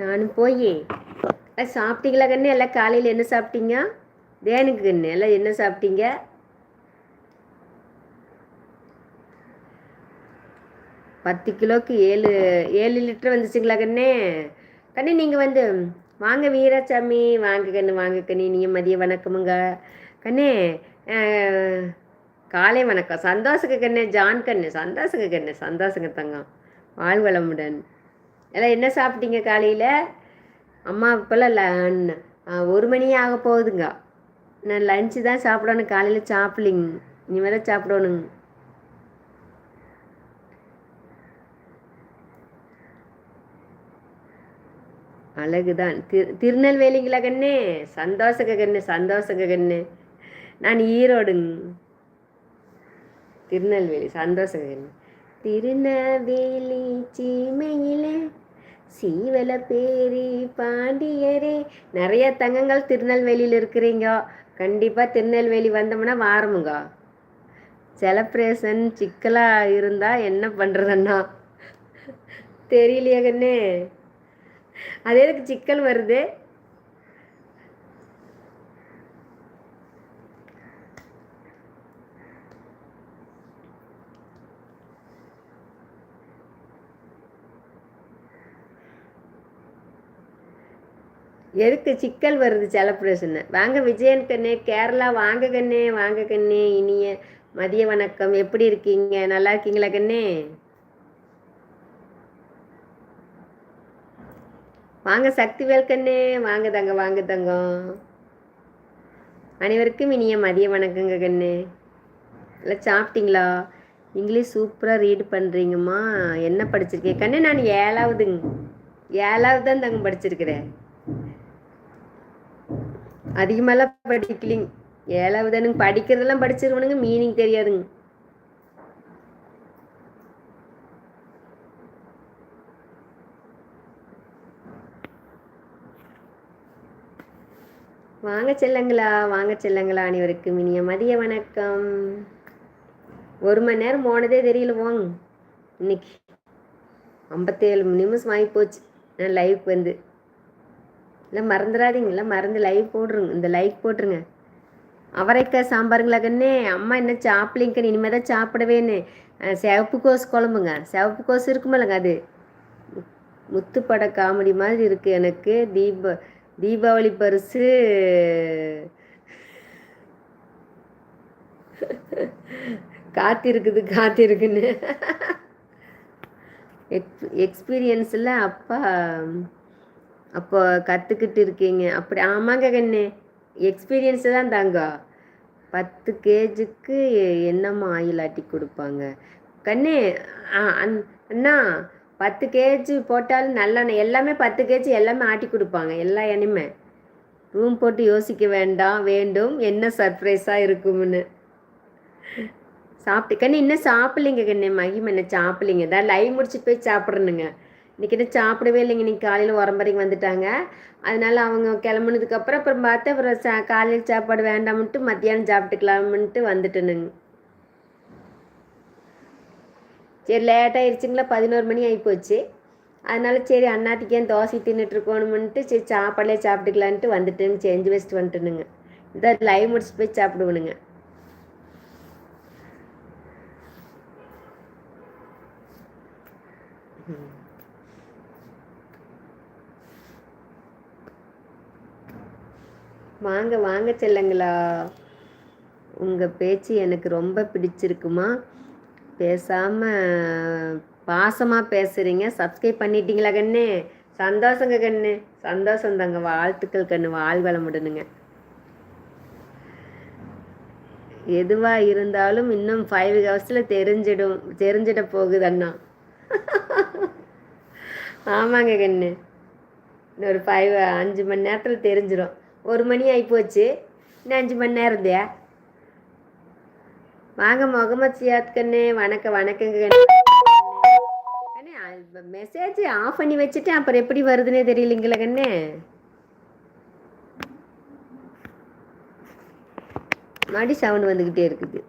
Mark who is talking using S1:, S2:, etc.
S1: நானும் போய். சாப்பிட்டீங்களா கண்ணு? எல்லாம் காலையில் என்ன சாப்பிட்டீங்க? தேனுக்கு கண்ணு. எல்லாம் என்ன சாப்பிட்டீங்க? பத்து கிலோக்கு ஏழு ஏழு லிட்டர் வந்துச்சுங்களா கண்ணே? கண்ணு நீங்கள் வந்து வாங்க வீராசாமி. வாங்க கண்ணு வாங்க கண்ணு. நீங்கள் மதிய வணக்கமுங்க. கண்ணே காலை வணக்கம். சந்தோஷங்க கண்ணு. ஜான் கண்ணு. சந்தோஷங்க கண்ணு. சந்தோஷங்க தங்கம். வாழ்வளமுடன். எல்லாம் என்ன சாப்பிட்டீங்க காலையில்? அம்மா இப்போல்லாம் ல ஒரு மணி ஆக போகுதுங்க. நான் லஞ்சு தான் சாப்பிடணும் காலையில் சாப்பிடலிங்க இனிமேல் தான் சாப்பிடணுங்க அழகுதான். திரு திருநெல்வேலிங்களா கண்ணு? சந்தோஷங்க கண்ணு சந்தோஷங்க கண்ணு. நான் ஈரோடுங்க திருநெல்வேலி சந்தோஷங்க கண்ணு. திருநெல்வேலி சீமையிலே சீவல பேரி பாண்டியரே. நிறைய தங்கங்கள் திருநெல்வேலியில் இருக்கிறீங்க. கண்டிப்பாக திருநெல்வேலி வந்தோம்னா வாரமுங்க. செலப்ரேஷன் சிக்கலாக இருந்தால் என்ன பண்ணுறதுன்னா தெரியலையே கண்ணே. அது எதுக்கு சிக்கல் வருது? எதுக்கு சிக்கல் வருது செலப்ரேஷன் வாங்க விஜயன் கண்ணே கேரளா வாங்க கண்ணே வாங்க கண்ணே இனிய மதிய வணக்கம். எப்படி இருக்கீங்க? நல்லா இருக்கீங்களா கண்ணே? வாங்க சக்தி கண்ணே. வாங்க தங்க வாங்க தங்கம். அனைவருக்கும் இனிய மதிய வணக்கங்க கண்ணு. இல்லை சாப்பிட்டீங்களா? இங்கிலீஷ் சூப்பராக ரீட் பண்ணுறீங்கம்மா என்ன படிச்சிருக்கேன் கண்ணு நான் ஏழாவதுங்க ஏழாவது தான் தங்க படிச்சிருக்கிறேன். அதிகமாலாம் படிக்கலிங்க. ஏழாவதுனுங்க படிக்கிறதெல்லாம் படிச்சிருவனுங்க மீனிங் தெரியாதுங்க. வாங்க செல்லங்களா வாங்க செல்லங்களா அனைவருக்கு இனிய மதிய வணக்கம். ஒரு மணி நேரம் போனதே தெரியல வாங்க இன்னைக்கு ஐம்பத்தேழு நிமிஷம் ஆகி போச்சு நான் லைவுக்கு வந்து. இல்லை மறந்துடாதீங்கள மறந்து லைவ் போடுறோங்க இந்த லைக் போட்டுருங்க. அவரைக்காய் சாம்பாருங்களா கண்ணே அம்மா என்ன சாப்பிட்லிங்கன்னு இனிமேல் தான் சாப்பிடவேன்னு. சிவப்பு கோஸ் குழம்புங்க. சிவப்பு கோஸ் இருக்குமில்லங்க அது. முத்துப்பட காமெடி மாதிரி இருக்குது எனக்கு. தீப தீபாவளி பரிசு. காத்திருக்குது காத்திருக்குன்னு. எக்ஸ் எக்ஸ்பீரியன்ஸில் அப்பா அப்போ கற்றுக்கிட்டு இருக்கீங்க. அப்படி ஆமாங்க கண்ணு. எக்ஸ்பீரியன்ஸு தான் தாங்க. பத்து கேஜுக்கு என்னம்மா ஆயில் ஆட்டி கொடுப்பாங்க? கண்ணு ஆ, அண்ணா பத்து கேஜி போட்டாலும் நல்லெண்ணெய் எல்லாமே பத்து கேஜி எல்லாமே ஆட்டி கொடுப்பாங்க எல்லா எண்ணுமே ரூம் போட்டு யோசிக்க வேண்டாம் வேண்டும். என்ன சர்ப்ரைஸாக இருக்கும்னு. சாப்பிட்டு கண்ணு இன்னும் சாப்பிட்லிங்க கண்ணு. மகிமை என்ன சாப்பிட்லிங்க. தான் லைவ் முடிச்சுட்டு போய் சாப்பிட்றணுங்க இன்றைக்கி என்ன சாப்பிடவே இல்லைங்க. இன்னைக்கு காலையில் உரம்பரைக்கு வந்துட்டாங்க. அதனால அவங்க கிளம்புனதுக்கப்புறம் அப்புறம் பார்த்து அப்புறம் சா காலையில் சாப்பாடு வேண்டாம்ன்ட்டு மத்தியானம் சாப்பிட்டுக்கலாம்ன்ட்டு வந்துட்டேனுங்க. சரி லேட்டாகிருச்சுங்களா பதினோரு மணி ஆகிப்போச்சு அதனால சரி அண்ணாத்துக்கே ஏன் தோசை தின்னுட்டு சரி சாப்பாடே சாப்பிட்டுக்கலான்ட்டு வந்துட்டேங்க. செஞ்சு வச்சுட்டு வந்துட்டேனுங்க. இதான் லைவ் முடிச்சுட்டு போய் சாப்பிடுவேனுங்க. வாங்க வாங்க செல்லங்களா. உங்கள் பேச்சு எனக்கு ரொம்ப பிடிச்சிருக்குமா. பேசாமல் பாசமாக பேசுகிறீங்க சப்ஸ்கிரைப் பண்ணிட்டீங்களா கண்ணு? சந்தோஷங்க கண்ணு. சந்தோஷம் தாங்க. வாழ்த்துக்கள் கண்ணு. வாழ்வளம் வளமுடனுங்க எதுவாக இருந்தாலும் இன்னும் ஃபைவ் ஹவர்ஸில் தெரிஞ்சிடும். தெரிஞ்சிட போகுது அண்ணா. ஆமாங்க கண்ணு. இன்னொரு ஃபைவ் அஞ்சு மணி நேரத்தில் தெரிஞ்சிடும் ஒரு மணி ஆகிப்போச்சு இன்னும் அஞ்சு மணி நேரம் இருந்தே வாங்க முகமது சியாத் கண்ணு. வணக்கம் வணக்கங்க கண்ணு. கண்ணு மெசேஜ் ஆஃப் பண்ணி வச்சுட்டேன் அப்புறம் எப்படி வருதுன்னே தெரியலைங்களா கண்ணு. மறுபடி சவுண்ட் வந்துக்கிட்டே இருக்குது.